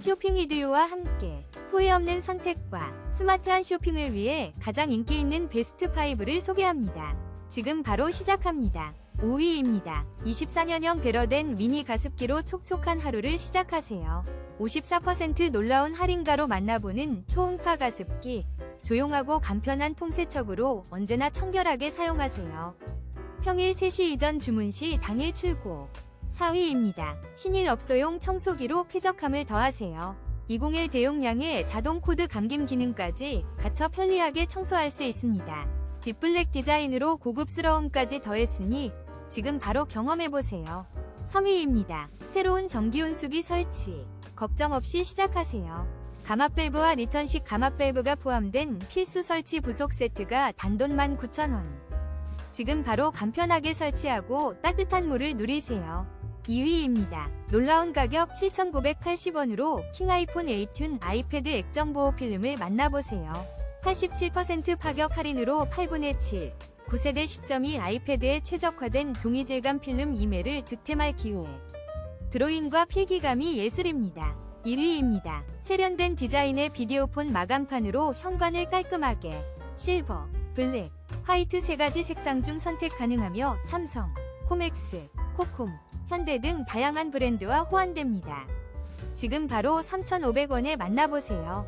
쇼핑 이디오와 함께 후회 없는 선택과 스마트한 쇼핑을 위해 가장 인기 있는 베스트 5를 소개합니다. 지금 바로 시작합니다. 5위입니다. 24년형 배러된 미니 가습기로 촉촉한 하루를 시작하세요. 54% 놀라운 할인가로 만나보는 초음파 가습기. 조용하고 간편한 통세척으로 언제나 청결하게 사용하세요. 평일 3시 이전 주문 시 당일 출고. 4위입니다. 신일 업소용 청소기로 쾌적함을 더하세요. 201 대용량의 자동 코드 감김 기능까지 갖춰 편리하게 청소할 수 있습니다. 딥블랙 디자인으로 고급스러움까지 더했으니 지금 바로 경험해보세요. 3위입니다. 새로운 전기온수기 설치. 걱정 없이 시작하세요. 가압 밸브와 리턴식 가압 밸브가 포함된 필수 설치 부속 세트가 단돈 19,000원. 지금 바로 간편하게 설치하고 따뜻한 물을 누리세요. 2위입니다. 놀라운 가격 7,980원으로 킹 아이폰 8튠 아이패드 액정 보호 필름을 만나보세요. 87% 파격 할인으로 8분의 7. 9세대 10.2 아이패드에 최적화된 종이 질감 필름 2매를 득템할 기회. 드로잉과 필기감이 예술입니다. 1위입니다. 세련된 디자인의 비디오폰 마감판으로 현관을 깔끔하게 실버, 블랙, 화이트 세 가지 색상 중 선택 가능하며 삼성, 코맥스, 코콤, 현대 등 다양한 브랜드와 호환됩니다. 지금 바로 3,500원에 만나보세요.